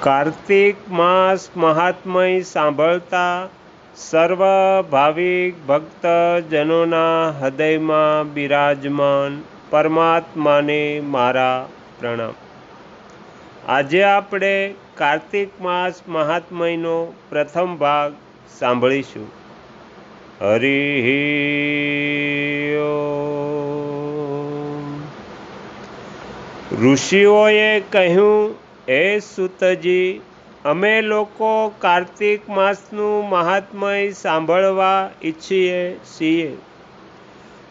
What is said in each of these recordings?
કાર્તિક માસ મહાત્મય સાંભળતા સર્વ ભાવિક ભક્તજનોના હૃદયમાં બિરાજમાન પરમાત્માને મારા પ્રણામ. આજે આપણે કાર્તિક માસ મહાત્મયનો પ્રથમ ભાગ સાંભળીશું. હરિ ઋષિઓએ કહ્યું હે સુતજી, અમે લોકો કાર્તિક માસનું મહાત્મય સાંભળવા ઈચ્છીએ છીએ.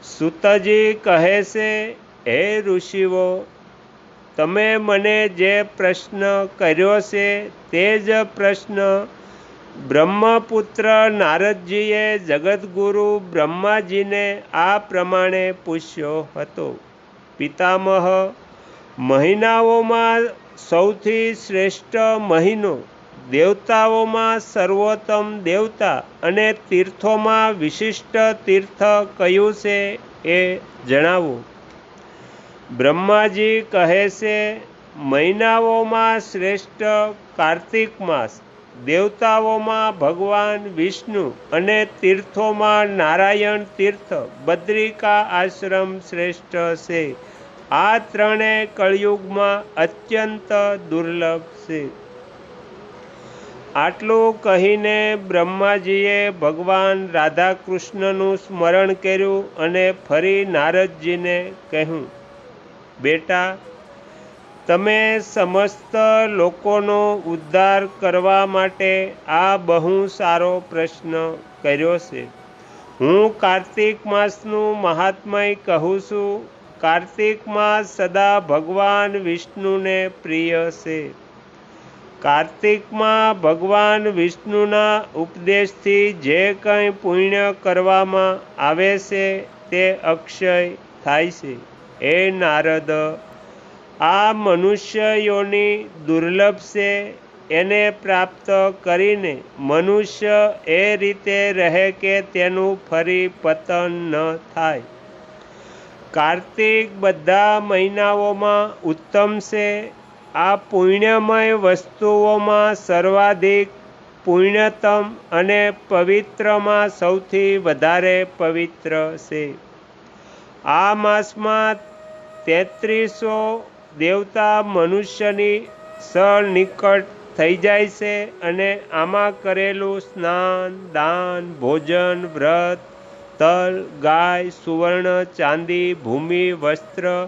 સુતજી કહે છે, હે ઋષિઓ, તમે મને જે પ્રશ્ન કર્યો છે તે જ પ્રશ્ન બ્રહ્મપુત્ર નારદજીએ જગતગુરુ બ્રહ્માજીને આ પ્રમાણે પૂછ્યો હતો. પિતામહ, મહિનાઓમાં સૌથી શ્રેષ્ઠ મહિનો દેવતાઓમાં સર્વોત્તમ દેવતા અને તીર્થોમાં વિશિષ્ટ તીર્થ કયું છે એ જણાવો. બ્રહ્માજી કહે છે, મહિનાઓમાં શ્રેષ્ઠ કાર્તિક માસ, દેવતાઓમાં ભગવાન વિષ્ણુ અને તીર્થોમાં નારાયણ તીર્થ, બદ્રિકા આશ્રમ શ્રેષ્ઠ છે. આ ત્રણે કળિયુગમાં અત્યંત દુર્લભ છે. આટલું કહીને બ્રહ્માજીએ ભગવાન રાધા કૃષ્ણનું સ્મરણ કર્યું અને ફરી નારદજીને કહ્યું, બેટા, તમે સમસ્ત લોકોનો ઉદ્ધાર કરવા માટે આ બહુ સારો પ્રશ્ન કર્યો છે. હું કાર્તિક માસનું મહાત્મય કહું છું કાર્તિકમાં સદા ભગવાન વિષ્ણુને પ્રિય છે. કાર્તિકમાં ભગવાન વિષ્ણુના ઉપદેશથી જે કંઈ પુણ્ય કરવામાં આવે છે તે અક્ષય થાય છે. એ નારદ, આ મનુષ્યોની દુર્લભ છે, એને પ્રાપ્ત કરીને મનુષ્ય એ રીતે રહે કે તેનું ફરી પતન ન થાય. કાર્તિક બધા મહિનાઓમાં ઉત્તમ છે. આ પુણ્યમય વસ્તુઓમાં સર્વાધિક પુણ્યતમ અને પવિત્રમાં સૌથી વધારે પવિત્ર છે. આ માસમાં તેત્રીસો દેવતા મનુષ્યની સનિકટ થઈ જાય છે અને આમાં કરેલું સ્નાન, દાન, ભોજન, વ્રત તલ, ગાય, સુવર્ણ, ચાંદી, ભૂમિ, વસ્ત્ર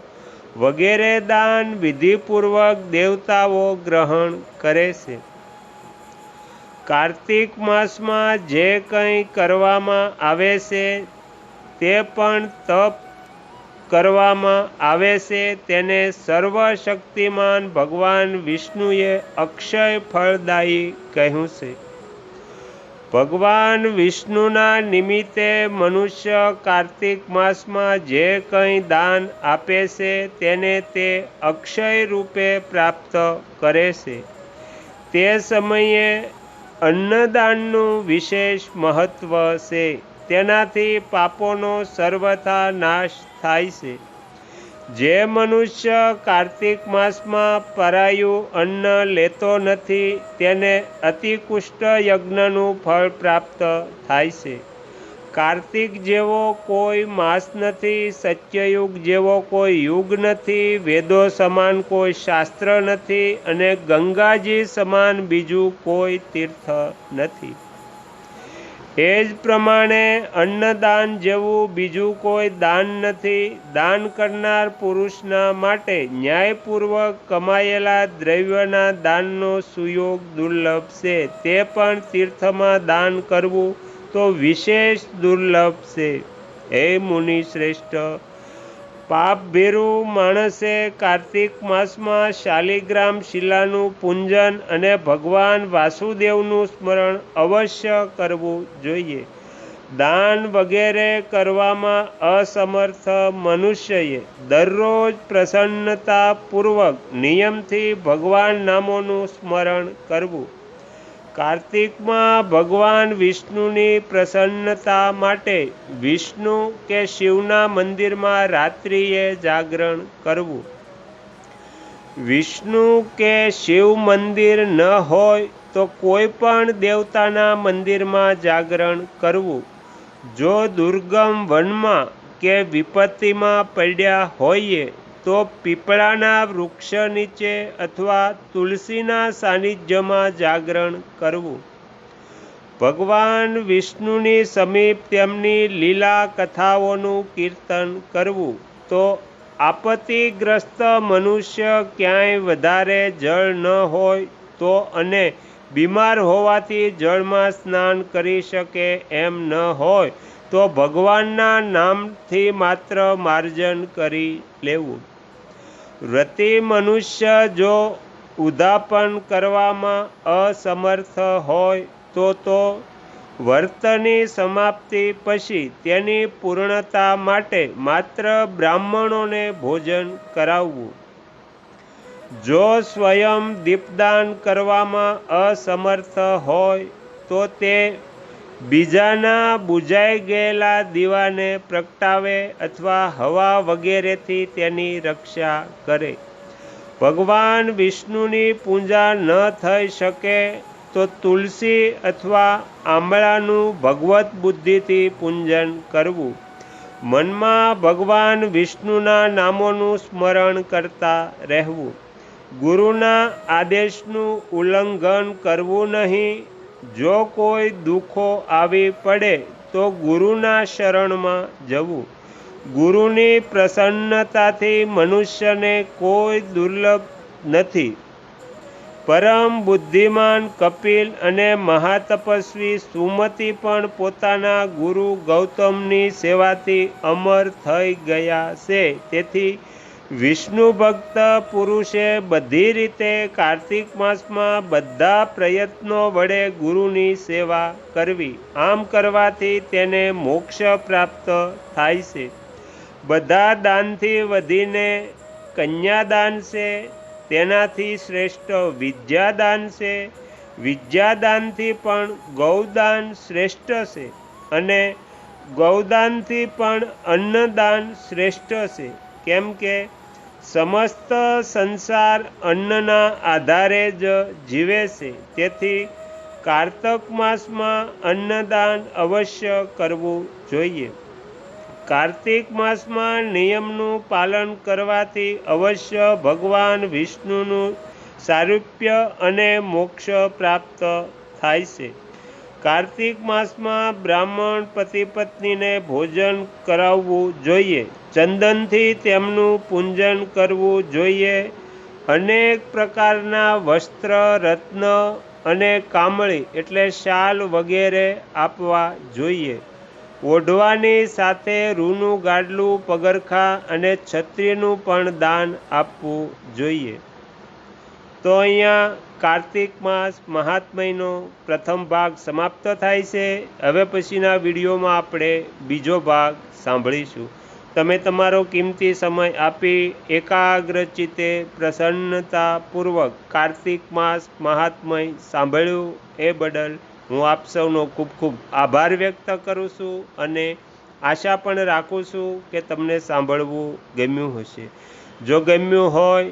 વગેરે દાન વિધિપૂર્વક દેવતાઓ ગ્રહણ કરે છે. કાર્તિક માસમાં જે કંઈ કરવામાં આવે છે, તે પણ તપ કરવામાં આવે છે. તેને સર્વશક્તિમાન ભગવાન વિષ્ણુએ અક્ષય ફળદાયી કહ્યું છે. ભગવાન વિષ્ણુના નિમિત્તે મનુષ્ય કાર્તિક માસમાં જે કંઈ દાન આપે છે, તેને તે અક્ષય રૂપે પ્રાપ્ત કરે છે. તે સમયે અન્નદાનનું વિશેષ મહત્ત્વ છે. તેનાથી પાપોનો સર્વથા નાશ થાય છે. જે મનુષ્ય કાર્તિક માસમાં પરાયું અન્ન લેતો નથી, તેને અતિકુષ્ટ યજ્ઞનું ફળ પ્રાપ્ત થાય છે. કાર્તિક જેવો કોઈ માસ નથી, સત્યયુગ જેવો કોઈ યુગ નથી, વેદો સમાન કોઈ શાસ્ત્ર નથી અને ગંગાજી સમાન બીજું કોઈ તીર્થ નથી. એ જ પ્રમાણે અન્નદાન જેવું બીજું કોઈ દાન નથી. દાન કરનાર પુરુષના માટે ન્યાયપૂર્વક કમાયેલા દ્રવ્યના દાનનો સુયોગ દુર્લભ છે. તે પણ તીર્થમાં દાન કરવું તો વિશેષ દુર્લભ છે. હે મુનિ શ્રેષ્ઠ પાપભેરું માણસે કાર્તિક માસમાં શાલિગ્રામ શિલાનું પૂંજન અને ભગવાન વાસુદેવનું સ્મરણ અવશ્ય કરવું જોઈએ. દાન વગેરે કરવામાં અસમર્થ મનુષ્યએ દરરોજ પ્રસન્નતાપૂર્વક નિયમથી ભગવાન નામોનું સ્મરણ કરવું. કાર્તિકમાં ભગવાન વિષ્ણુની પ્રસન્નતા માટે વિષ્ણુ કે શિવના મંદિરમાં રાત્રિએ જાગરણ કરવું. વિષ્ણુ કે શિવ મંદિર ન હોય તો કોઈ પણ દેવતાના મંદિરમાં જાગરણ કરવું. જો દુર્ગમ વનમાં કે વિપત્તિમાં પડ્યા હોઈએ તો પીપળાના વૃક્ષ નીચે અથવા તુલસીના સાનિધ્યમાં જાગરણ કરવું. ભગવાન વિષ્ણુની સમીપ તેમની લીલા કથાઓનું કીર્તન કરવું. તો આપત્તિગ્રસ્ત મનુષ્ય ક્યાંય વધારે જળ ન હોય તો અને બીમાર હોવાથી જળમાં સ્નાન કરી શકે એમ ન હોય તો ભગવાનના નામથી માત્ર માર્જન કરી લેવું. વ્રતિ મનુષ્ય જો ઉદાપન કરવામાં અસમર્થ હોય, તો તો વર્તની સમાપ્તિ પછી તેની પૂર્ણતા માટે માત્ર બ્રાહ્મણોને ભોજન કરાવવું. જો સ્વયં દીપદાન કરવામાં અસમર્થ હોય, તો તે બીજાના બુજાઈ ગયેલા દીવાને પ્રગટાવે અથવા હવા વગેરેથી તેની રક્ષા કરે. ભગવાન વિષ્ણુની પૂજા ન થઈ શકે તો તુલસી અથવા આંબળાનું ભગવત બુદ્ધિથી પૂજન કરવું. મનમાં ભગવાન વિષ્ણુના નામોનું સ્મરણ કરતા રહેવું. ગુરુના આદેશનું ઉલ્લંઘન કરવું નહીં જો કોઈ દુઃખો આવી પડે તો ગુરુના શરણમાં જવું. ગુરુની પ્રસન્નતાથી મનુષ્યને કોઈ દુર્લભ નથી. પરમ બુદ્ધિમાન કપિલ અને મહાતપસ્વી સુમતિ પણ પોતાના ગુરુ ગૌતમની સેવાથી અમર થઈ ગયા છે. તેથી વિષ્ણુ ભક્ત પુરુષે બધી રીતે કાર્તિક માસમાં બધા પ્રયત્નો વડે ગુરુની સેવા કરવી. આમ કરવાથી તેને મોક્ષ પ્રાપ્ત થાય છે. બધા દાનથી વધીને કન્યાદાન છે, તેનાથી શ્રેષ્ઠ વિદ્યાદાન છે, વિદ્યાદાનથી પણ ગૌદાન શ્રેષ્ઠ છે અને ગૌદાનથી પણ અન્નદાન શ્રેષ્ઠ છે. કેમ કે સમસ્ત સંસાર અન્નના આધારે જ જીવે છે. તેથી કારતક માસમાં અન્નદાન અવશ્ય કરવું જોઈએ. કાર્તિક માસમાં નિયમનું પાલન કરવાથી અવશ્ય ભગવાન વિષ્ણુનું સારૂપ્ય અને મોક્ષ પ્રાપ્ત થાય છે. કાર્તિક માસમાં બ્રાહ્મણ પતિ પત્નીને ભોજન કરાવવું જોઈએ. ચંદનથી તેમનું પૂજન કરવું જોઈએ. અનેક પ્રકારના વસ્ત્ર, રત્ન અને કામળી એટલે શાલ વગેરે આપવા જોઈએ. ઓઢવાની સાથે રૂનું ગાડલું, પગરખાં અને છત્રીનું પણ દાન આપવું જોઈએ. તો અહીંયા કાર્તિક માસ મહાત્મયનો પ્રથમ ભાગ સમાપ્ત થાય છે. હવે પછીના વિડીયોમાં આપણે બીજો ભાગ સાંભળીશું. તમે તમારો કિંમતી સમય આપી એકાગ્રચિતે પ્રસન્નતાપૂર્વક કાર્તિક માસ મહાત્મય સાંભળ્યું એ બદલ હું આપ સૌનો ખૂબ ખૂબ આભાર વ્યક્ત કરું છું અને આશા પણ રાખું છું કે તમને સાંભળવું ગમ્યું હશે. જો ગમ્યું હોય